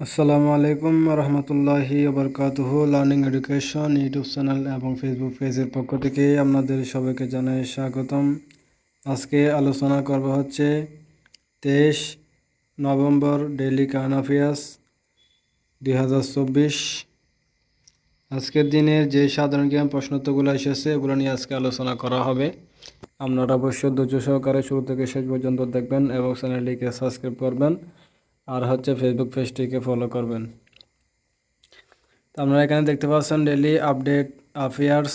আসসালামু আলাইকুম রহমতুল্লাহি ওবরকাতুহ, লার্নিং এডুকেশন, ইউটিউব চ্যানেল এবং ফেসবুক পেজের পক্ষ থেকে আপনাদের সবাইকে জানাই স্বাগতম। আজকে আলোচনা করব হচ্ছে তেইশ নভেম্বর ডেইলি কারেন্ট অ্যাফেয়ার্স দুই আজকের দিনের যে সাধারণ জ্ঞান প্রশ্নোত্তরগুলো এসেছে ওগুলো নিয়ে আজকে আলোচনা করা হবে। আপনারা অবশ্যই ধৈর্য সহকারে শুরু থেকে শেষ পর্যন্ত দেখবেন এবং চ্যানেলটিকে সাবস্ক্রাইব করবেন। আর হচ্ছে ফেসবুক পেজটিকে ফলো করবেন। তো আপনারা এখানে দেখতে পাচ্ছেন ডেলি আপডেট অ্যাফেয়ার্স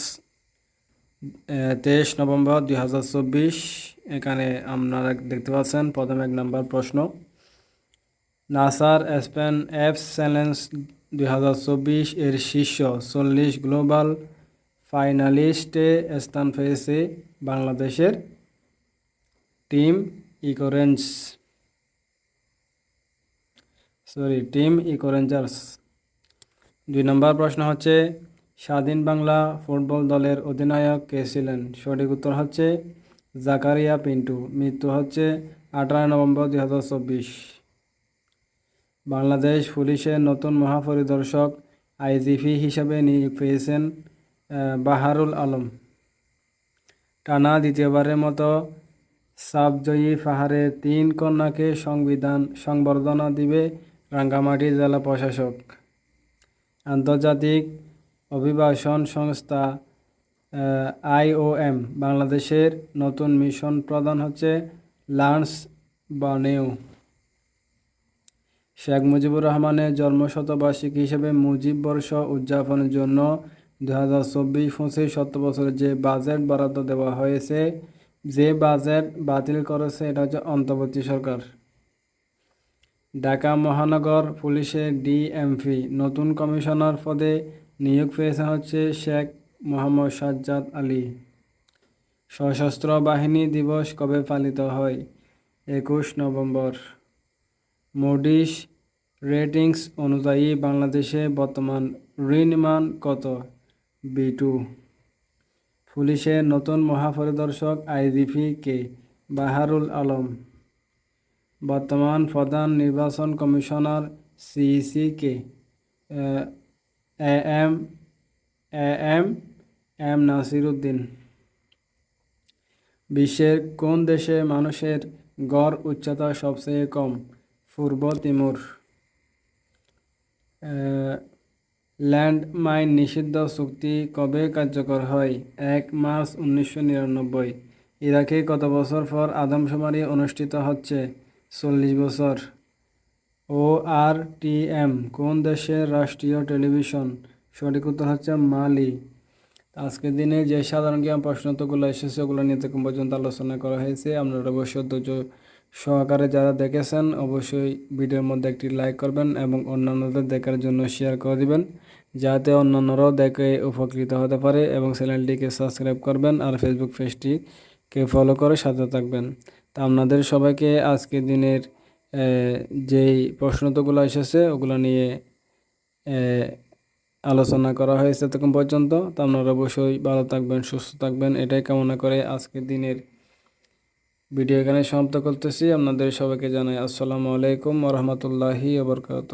তেইশ নভেম্বর দুই হাজার চব্বিশ। এখানে আপনারা দেখতে পাচ্ছেন প্রথম এক নম্বর প্রশ্ন। নাসার স্পেন অ্যাপস চ্যালেঞ্জ দুই হাজার চব্বিশ এর শীর্ষ চল্লিশ গ্লোবাল ফাইনালিস্টে স্থান পেয়েছে বাংলাদেশের টিম ইকোরেঞ্জ সরি টিম ইকো রেঞ্জার্স দুই নম্বর প্রশ্ন হচ্ছে, স্বাধীন বাংলা ফুটবল দলের অধিনায়ক কে ছিলেন? সঠিক উত্তর হচ্ছে, জাকারিয়া পিন্টু। মৃত্যু হচ্ছে আঠারো নভেম্বর দুই হাজার চব্বিশ। বাংলাদেশ পুলিশের নতুন মহাপরিদর্শক আইজিপি হিসাবে নিয়োগ পেয়েছেন বাহারুল আলম। টানা দ্বিতীয়বারের মতো সাবজয়ী পাহাড়ের তিন কন্যাকে সংবিধান, সংবর্ধনা দিবে রাঙ্গামাটি জেলা প্রশাসক। আন্তর্জাতিক অভিবাসন সংস্থা আইওএম বাংলাদেশের নতুন মিশন প্রধান হচ্ছে লান্স বানেও শেখ মুজিবুর রহমানের জন্মশতবার্ষিকী হিসেবে মুজিব বর্ষ উদযাপনের জন্য দু হাজার চব্বিশ পঁচিশ শত বছরের যে বাজেট বরাদ্দ দেওয়া হয়েছে, যে বাজেট বাতিল করেছে, এটা হচ্ছে অন্তর্বর্তী সরকার। ঢাকা মহানগর পুলিশের ডিএমপি। নতুন কমিশনার পদে নিয়োগ পেয়েছেন হচ্ছে শেখ মোহাম্মদ সাজ্জাদ আলী। সশস্ত্র বাহিনী দিবস কবে পালিত হয়? একুশ নভেম্বর। মোডিস রেটিংস অনুযায়ী বাংলাদেশে বর্তমান ঋণমান কত? B two. পুলিশের নতুন মহাপরিদর্শক আইজিপি কে? বাহারুল আলম। বর্তমান প্রধান নির্বাচন কমিশনার সিইসি কে? M M M Nasir Uddin বিশ্বের কোন দেশে মানুষের গড় উচ্চতা সবচেয়ে কম? পূর্ব তিমুর। ল্যান্ডমাইন নিষিদ্ধ চুক্তি কবে কার্যকর হয়? এক মার্চ উনিশশো নিরানব্বই। ইরাকে কত বছর পর আদমশুমারি অনুষ্ঠিত হচ্ছে? চল্লিশ বছর। ও আর টি এম কোন দেশের রাষ্ট্রীয় টেলিভিশন? সঠিক উত্তর হচ্ছে মালি। আজকের দিনে যে সাধারণ জ্ঞান প্রশ্নতগুলো এসেছে, ওগুলো নিয়ে তখন পর্যন্ত আলোচনা করা হয়েছে। আপনারা অবশ্যই ধৈর্য সহকারে যারা দেখেছেন, অবশ্যই ভিডিওর মধ্যে একটি লাইক করবেন এবং অন্যান্যদের দেখার জন্য শেয়ার করে দিবেন, যাতে অন্যান্যরাও দেখে উপকৃত হতে পারে এবং চ্যানেলটিকে সাবস্ক্রাইব করবেন আর ফেসবুক পেজটিকে ফলো করে সাথে থাকবেন। তা আপনাদের সবাইকে আজকের দিনের যেই প্রশ্নতগুলো এসেছে, ওগুলো নিয়ে আলোচনা করা হয়েছে তখন পর্যন্ত। তা আপনারা অবশ্যই ভালো থাকবেন, সুস্থ থাকবেন। এটাই কামনা করে আজকের দিনের ভিডিও এখানে সমাপ্ত করতেছি। আপনাদের সবাইকে জানাই আসসালামু আলাইকুম রহমতুল্লাহি আবরকাত